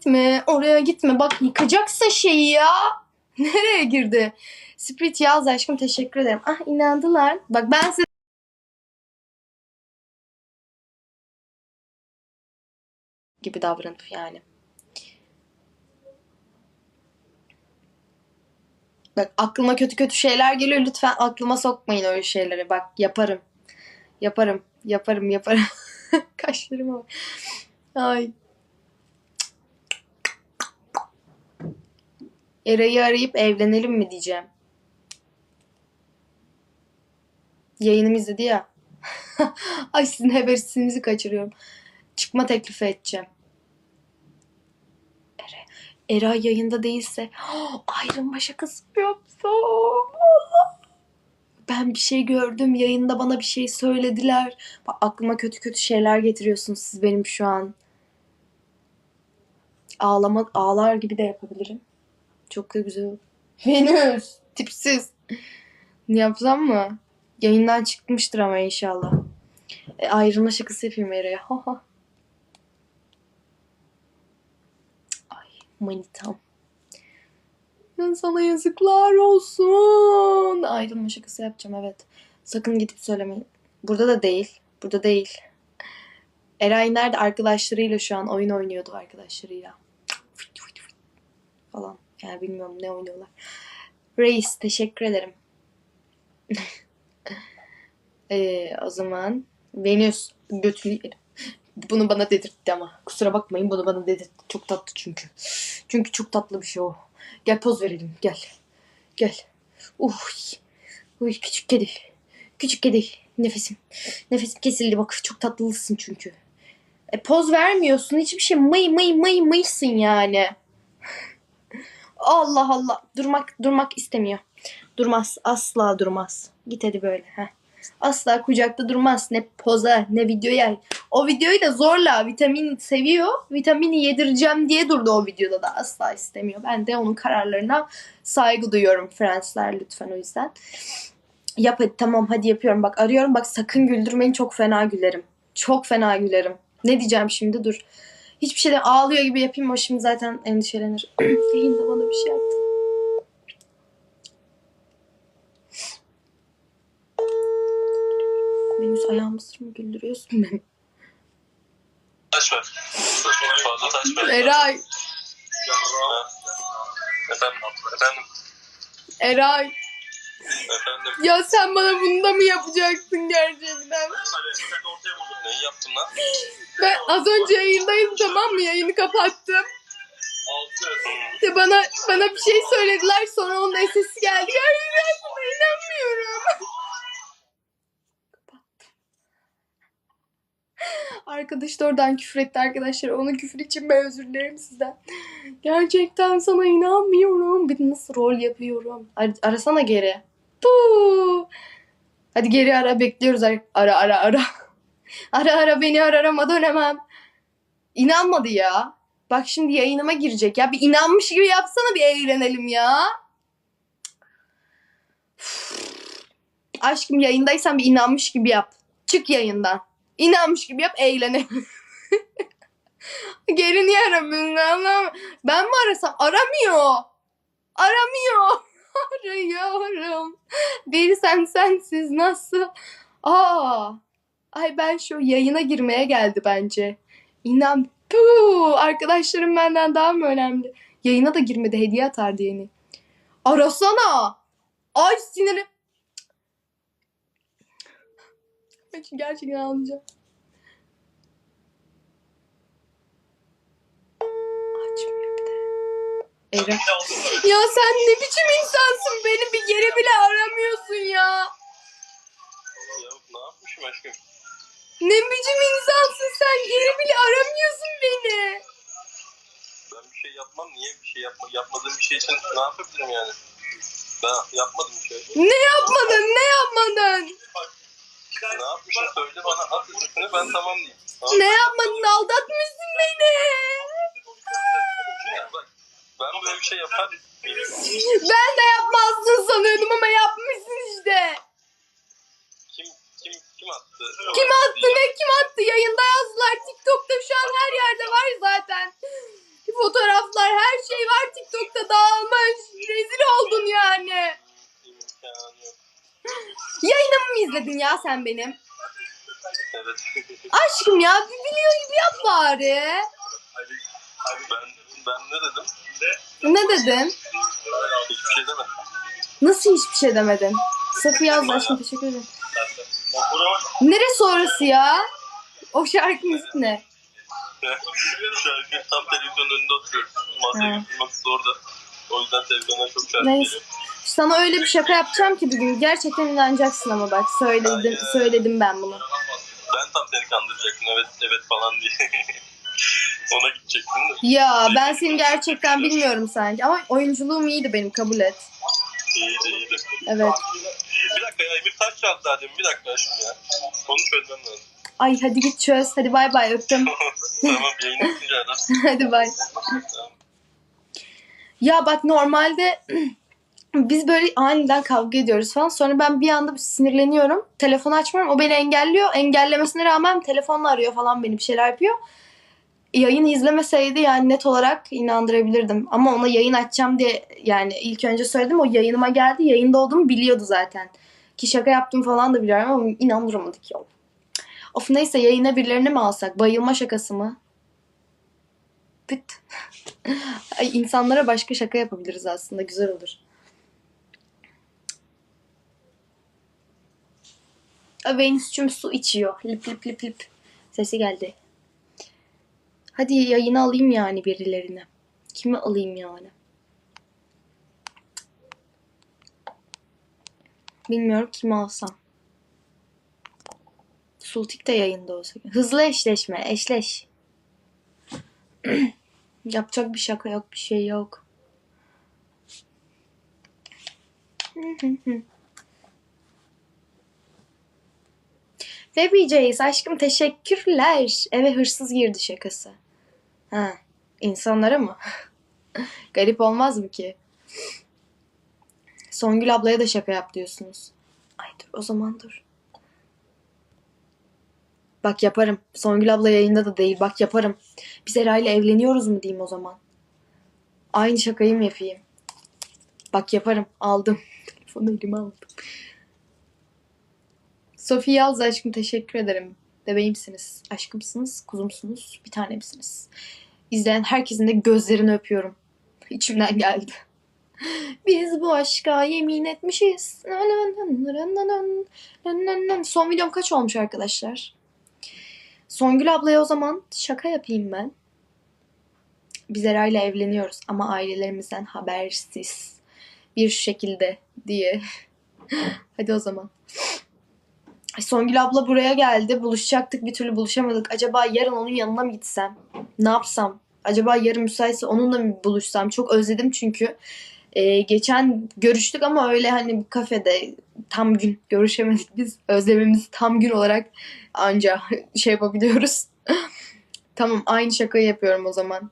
Gitme oraya gitme bak yıkacaksın şeyi ya. Nereye girdi? Spirit yaz aşkım teşekkür ederim. Ah inandılar. Bak ben size gibi davranıp yani. Bak aklıma kötü kötü şeyler geliyor. Lütfen aklıma sokmayın öyle şeyleri. Bak yaparım. Yaparım. Yaparım yaparım. Kaşlarıma bak. Ay. Eray'ı arayıp evlenelim mi diyeceğim. Yayınımı izledi ya. Ay sizin habersinizi kaçırıyorum. Çıkma teklifi edeceğim. Eray yayında değilse ayrılma şakası mı yapsam? Allah. Ben bir şey gördüm. Yayında bana bir şey söylediler. Bak, aklıma kötü kötü şeyler getiriyorsunuz siz benim şu an. Ağlamak, ağlar gibi de yapabilirim. Çok da güzel. Venüs. Tipsiz. Yapsam mı? Yayından çıkmıştır ama inşallah. E, ayrılma şakası yapayım Eray'a. Ay manitam. Sana yazıklar olsun. Ayrılma şakası yapacağım evet. Sakın gidip söylemeyin. Burada da değil. Burada değil. Eray nerede? Arkadaşlarıyla şu an oyun oynuyordu arkadaşlarıyla. Falan. Yani bilmiyorum ne oynuyorlar. Reis teşekkür ederim. Ee, o zaman Venüs götünü yerim. Bunu bana dedirtti ama. Kusura bakmayın bunu bana dedirtti. Çok tatlı çünkü. Çünkü çok tatlı bir şey o. Gel poz verelim gel. Gel. Uy. Uy küçük kedi. Küçük kedi. Nefesim. Nefesim kesildi bak. Çok tatlısın çünkü. E, poz vermiyorsun. Hiçbir şey mıy mıy mıy mıysın yani. Allah Allah. Durmak durmak istemiyor. Durmaz. Asla durmaz. Git hadi böyle. Heh. Asla kucakta durmaz. Ne poza ne videoya. O videoyu da zorla vitamin seviyor. Vitamini yedireceğim diye durdu o videoda da asla istemiyor. Ben de onun kararlarına saygı duyuyorum Fransızlar lütfen o yüzden. Yap hadi tamam hadi yapıyorum. Bak arıyorum bak sakın güldürmeyin çok fena gülerim. Çok fena gülerim. Ne diyeceğim şimdi dur. Hiçbir şeyden ağlıyor gibi yapayım o şimdi zaten endişelenir. Yayında bana bir şey yaptı. Venüs ayağımı mı güldürüyorsun beni? Taş ver. Fazla taş ver. Eray, Efendim, efendim, Eray. Efendim. Ya sen bana bunu da mı yapacaksın gerçekten? Neyi yaptın lan? Ben az önce yayındaydım tamam mı? Yayını kapattım. İşte bana bana bir şey söylediler sonra onun sesi geldi. Gerçekten buna inanmıyorum. Arkadaş da oradan küfür etti arkadaşlar. Onun küfür için ben özür dilerim sizden. Gerçekten sana inanmıyorum. Bir nasıl rol yapıyorum. Ar- arasana geri. Puu. Hadi geri ara bekliyoruz. Ara ara ara. Ara ara, beni arar ama dönemem. İnanmadı ya. Bak şimdi yayınıma girecek ya. Bir inanmış gibi yapsana bir eğlenelim ya. Aşkım yayındaysan bir inanmış gibi yap. Çık yayından. İnanmış gibi yap eğlenelim. Geri niye aramıyorsun? Ben mi arasam? Aramıyor. Aramıyor. Arıyorum. Bir sen sensiz nasıl? Aa. Ay ben şu yayına girmeye geldi bence. İnan. Puh, arkadaşlarım benden daha mı önemli? Yayına da girmedi hediye atardı yeni. Arasana. Ay sinirim. Gerçekten ağlayacağım. Açmıyor. Eren. Ya sen ne biçim insansın? Beni bir geri bile aramıyorsun ya. Ya ne yapmışım aşkım? Ne biçim insansın sen? Geri bile aramıyorsun beni. Ben bir şey yapmam. Niye bir şey yapma, yapmadığım bir şey için ne yapabilirim yani? Ben yapmadım bir şey. Ne yapmadın? Ne yapmadın? Ne yapmışım söyle bana üstüne ben tamam diyeyim. Tamam. Ne yapmadın? Aldatmışsın beni. Ben böyle bir şey yapar Ben de yapmazdın sanıyordum ama yapmışsın işte. Kim kim kim attı? Kim attı ne kim attı? Yayında yazdılar. TikTok'ta şu an her yerde var zaten. Foto var. Her şey var TikTok'ta dağılmış. Rezil oldun yani. İmkanı yok. Yayınımı mı izledin ya sen benim? Evet. Aşkım ya bir biliyor gibi yap bari. ben, ben ne dedim? Ne dedin? Hiçbir şey demedim. Nasıl hiçbir şey demedin? Safiye yazdı aşkım teşekkür ederim. Neresi orası ya? O şarkının ismi ne? Şarkı tam televizyonun önünde oturuyoruz. Masayı Ha. kurması orada. O yüzden televizyondan çok şarkı Neyse. geliyor. Sana öyle bir şaka yapacağım ki bugün. Gerçekten inanacaksın ama bak söyledim, söyledim ben bunu. Ben tam seni kandıracaktım. Evet evet falan diye. Ona gidecektin de. Ya ben seni gerçekten bilmiyorum sanki ama oyunculuğum iyiydi benim kabul et. İyiydi iyiydi. Evet. Bir dakika ya Emir taş çaldı daha demin. Bir dakika şimdi ya. Onu çözmem lazım. Ay hadi git çöz. Hadi bay bay öptüm. tamam yayın bitince ararsın. hadi bay. Tamam. Ya bak normalde biz böyle aniden kavga ediyoruz falan. Sonra ben bir anda sinirleniyorum. Telefonu açmıyorum. O beni engelliyor. Engellemesine rağmen telefonla arıyor falan beni bir şeyler yapıyor. Yayın izlemeseydi yani net olarak inandırabilirdim. Ama ona yayın açacağım diye yani ilk önce söyledim. O yayınıma geldi. Yayında olduğumu biliyordu zaten. Ki şaka yaptım falan da biliyorum ama inandıramadık ya. Of neyse yayına birilerini mi alsak? Bayılma şakası mı? Pıt. Ay, insanlara başka şaka yapabiliriz aslında. Güzel olur. Venüs'cüm su içiyor. Lip lip lip lip. Sesi geldi. Hadi yayını alayım yani birilerini. Kimi alayım yani? Bilmiyorum kimi alsam. Sultik de yayında olsa. Hızlı eşleşme. Eşleş. Yapacak bir şaka yok. Bir şey yok. Ve BJ'yiz aşkım teşekkürler. Eve hırsız girdi şakası. Ha, insanlara mı? Garip olmaz mı ki? Songül ablaya da şaka yap diyorsunuz. Ay dur o zaman dur. Bak yaparım. Songül abla yayında da değil. Bak yaparım. Biz Era ile evleniyoruz mu diyeyim o zaman. Aynı şakayı mı yapayım? Bak yaparım. Aldım. Telefonu elime aldım. Sofie Yalız aşkım teşekkür ederim. Bebeğimsiniz. Aşkımsınız. Kuzumsunuz. Bir tanemsiniz. İzleyen herkesin de gözlerini öpüyorum. İçimden geldi. Biz bu aşka yemin etmişiz. Son videom kaç olmuş arkadaşlar? Songül ablaya o zaman şaka yapayım ben. Biz Era ile evleniyoruz ama ailelerimizden habersiz bir şekilde diye. Hadi o zaman. Songül abla buraya geldi. Buluşacaktık bir türlü buluşamadık. Acaba yarın onun yanına mı gitsem? Ne yapsam? Acaba yarın müsaitse onunla mı buluşsam? Çok özledim çünkü. Ee, geçen görüştük ama öyle hani bir kafede tam gün görüşemedik biz. Özlemimizi tam gün olarak anca şey yapabiliyoruz. tamam aynı şakayı yapıyorum o zaman.